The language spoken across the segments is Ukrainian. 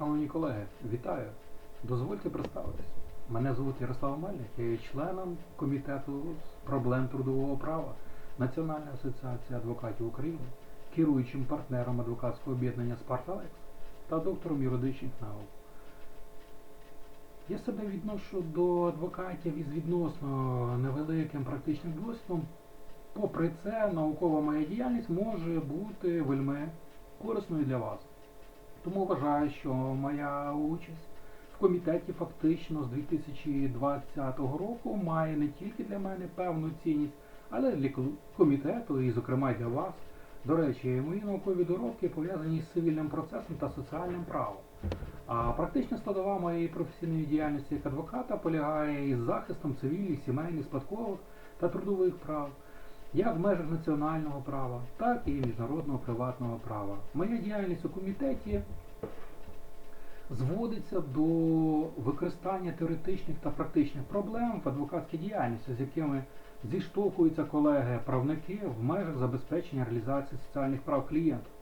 Шановні колеги, вітаю! Дозвольте представитись. Мене звуть Ярослав Мельник, я є членом комітету з проблем трудового права Національної асоціації адвокатів України, керуючим партнером адвокатського об'єднання «Спарталекс» та доктором юридичних наук. Я себе відношу до адвокатів із відносно невеликим практичним досвідом. Попри це, наукова моя діяльність може бути вельми корисною для вас. Тому вважаю, що моя участь в комітеті фактично з 2020 року має не тільки для мене певну цінність, але для комітету і, зокрема, для вас. До речі, мої наукові доробки пов'язані з цивільним процесом та соціальним правом. А практична складова моєї професійної діяльності як адвоката полягає із захистом цивільних, сімейних, спадкових та трудових прав, як в межах національного права, так і міжнародного приватного права. Моя діяльність у комітеті зводиться до використання теоретичних та практичних проблем в адвокатській діяльності, з якими зіштовхуються колеги-правники в межах забезпечення реалізації соціальних прав клієнтів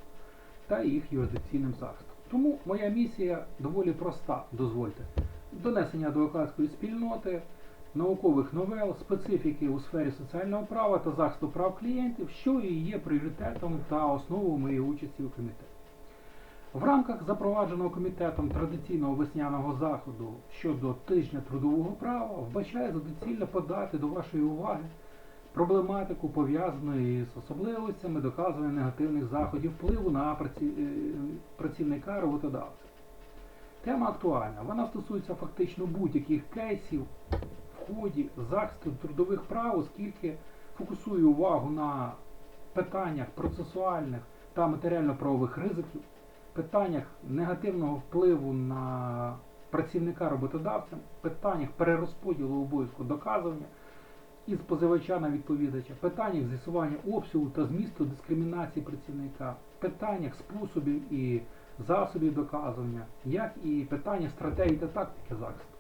та їх юрисдикційним захистом. Тому моя місія доволі проста, дозвольте. Донесення адвокатської спільноти, наукових новел, специфіки у сфері соціального права та захисту прав клієнтів, що і є пріоритетом та основою моєї участі у комітеті. В рамках запровадженого комітетом традиційного весняного заходу щодо тижня трудового права вбачаю за доцільно подати до вашої уваги проблематику, пов'язану із особливостями доказування негативних заходів впливу на праці- е, працівника роботодавця. Тема актуальна. Вона стосується фактично будь-яких кейсів в ході захисту трудових прав, оскільки фокусує увагу на питаннях процесуальних та матеріально-правових ризиків, питаннях негативного впливу на працівника роботодавця, питаннях перерозподілу обов'язку доказування із позивача на відповідача, питаннях з'ясування обсягу та змісту дискримінації працівника, питаннях способів і засобів доказування, як і питання стратегії та тактики захисту.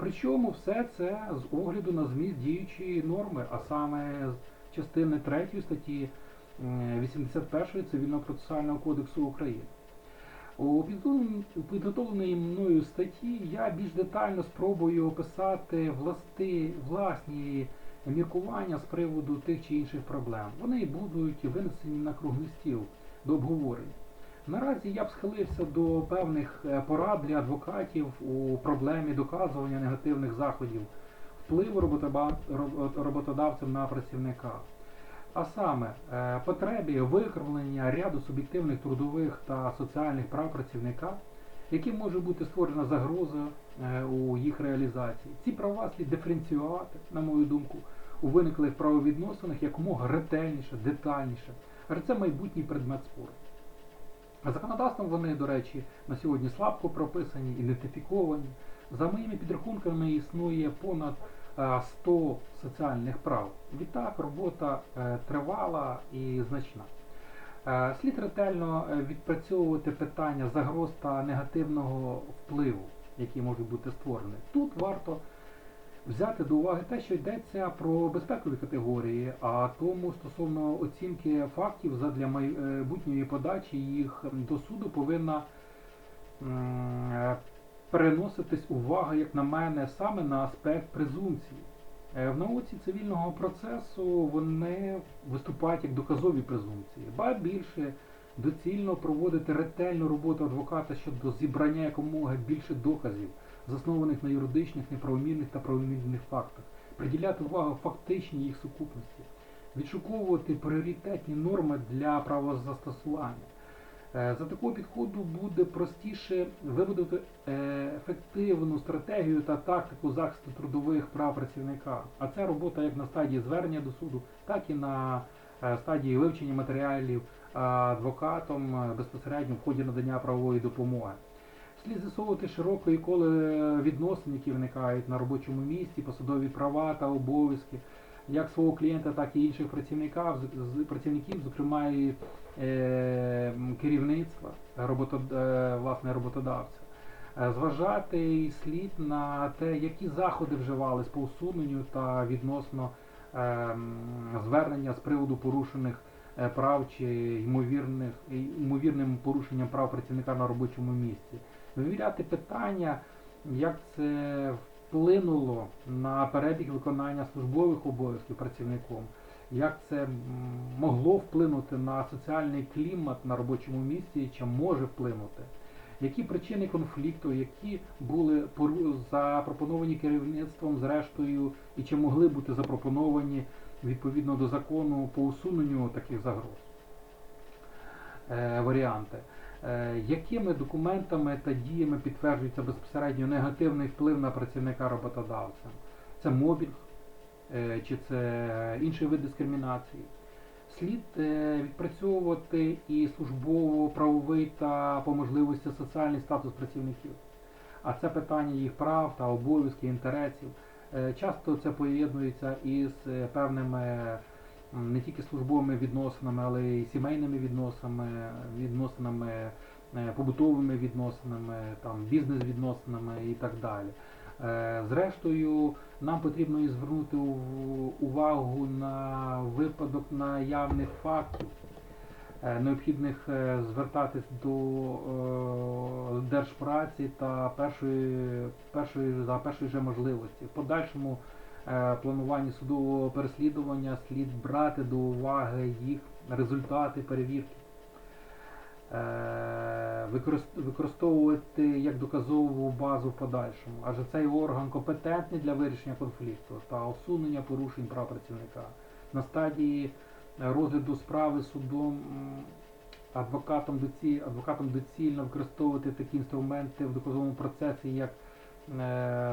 Причому все це з огляду на зміст діючої норми, а саме з частини 3 статті е, 81 Цивільного процесуального кодексу України. У підготовленій мною статті я більш детально спробую описати власти, власні міркування з приводу тих чи інших проблем. Вони будуть винесені на круглий стіл до обговорення. Наразі я б схилився до певних е, порад для адвокатів у проблемі доказування негативних заходів впливу роботоба- роб- роботодавців на працівника. А саме е, потребі викривлення ряду суб'єктивних трудових та соціальних прав працівника, яким може бути створена загроза е, у їх реалізації. Ці права слід диференціювати, на мою думку, у виниклих правовідносинах якомога ретельніше, детальніше. Адже це майбутній предмет спору. Законодавством вони, до речі, на сьогодні слабко прописані, ідентифіковані. За моїми підрахунками існує понад е, 100 соціальних прав. Відтак робота е, тривала і значна. Е, Слід ретельно е, відпрацьовувати питання загроз та негативного впливу, які можуть бути створені. Тут варто взяти до уваги те, що йдеться про безпекові категорії, а тому стосовно оцінки фактів задля майбутньої подачі їх до суду повинна е, переноситись увага, як на мене, саме на аспект презумпції. Е, В науці цивільного процесу вони виступають як доказові презумпції, ба більше доцільно проводити ретельну роботу адвоката щодо зібрання якомога більше доказів, заснованих на юридичних, неправомірних та правомірних фактах, приділяти увагу фактичній їх сукупності, відшуковувати пріоритетні норми для правозастосування. Е, За такого підходу буде простіше вибудувати е, ефективну стратегію та тактику захисту трудових прав працівника. А це робота як на стадії звернення до суду, так і на е, стадії вивчення матеріалів адвокатом безпосередньо в ході надання правової допомоги. Слід з'ясовувати широкої коли відносин, які виникають на робочому місці, посадові права та обов'язки, як свого клієнта, так і інших працівників, зокрема і е, керівництва робото, е, власне, роботодавця. Е, Зважати слід на те, які заходи вживались по усуненню та відносно е, звернення з приводу порушених е, прав чи ймовірних, ймовірним порушенням прав працівника на робочому місці. Вивіряти питання, як це вплинуло на перебіг виконання службових обов'язків працівником, як це могло вплинути на соціальний клімат на робочому місці, чи може вплинути. Які причини конфлікту, які були запропоновані керівництвом зрештою, і чи могли бути запропоновані відповідно до закону по усуненню таких загроз? Е, варіанти. Е, якими документами та діями підтверджується безпосередньо негативний вплив на працівника роботодавця? Це мобінг, е, чи це інший вид дискримінації? Слід е, відпрацьовувати і службово-правовий та по можливості соціальний статус працівників. А це питання їх прав та обов'язків, інтересів. Часто це поєднується із певними не тільки службовими відносинами, але й сімейними відносинами, відносинами, е, побутовими відносинами, там, бізнес-відносинами і так далі. Е, Зрештою, нам потрібно і звернути увагу на випадок наявних фактів, е, необхідних е, звертатись до е, держпраці та першої, першої, за першої же можливості. В подальшому е, плануванні судового переслідування слід брати до уваги їх результати перевірки. Е, використовувати як доказову базу в подальшому, адже цей орган компетентний для вирішення конфлікту та усунення порушень прав працівника. На стадії е, розгляду справи судом адвокатом, доцільно використовувати такі інструменти в доказовому процесі, як е,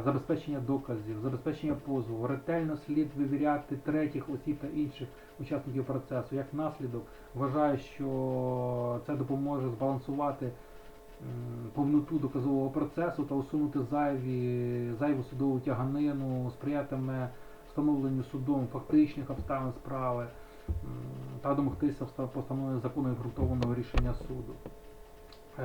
забезпечення доказів, забезпечення позову, ретельно слід вивіряти третіх осіб та інших учасників процесу. Як наслідок, вважаю, що це допоможе збалансувати повноту доказового процесу та усунути зайві, зайву судову тяганину, сприятиме встановленню судом фактичних обставин справи та домогтися постановлення закону і обґрунтованого рішення суду. Е,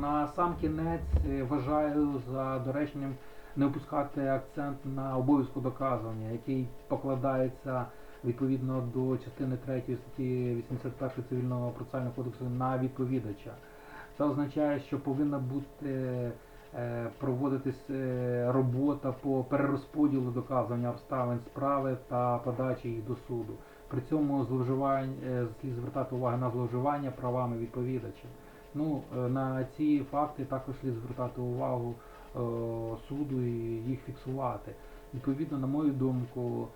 На сам кінець е, вважаю за доречним не опускати акцент на обов'язку доказування, який покладається відповідно до частини 3 статті 81 Цивільного процесуального кодексу на відповідача. Це означає, що повинна бути е, проводитись робота по перерозподілу доказування обставин справи та подачі їх до суду. При цьому зловживань е, слід звертати увагу на зловживання правами відповідача. Ну, е, на ці факти також слід звертати увагу е, суду і їх фіксувати. Відповідно, на мою думку,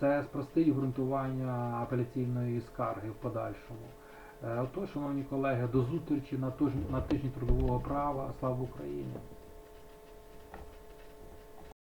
це спростить ґрунтування апеляційної скарги в подальшому. Е, Отож, шановні колеги, до зустрічі на тижні трудового права. Слава Україні!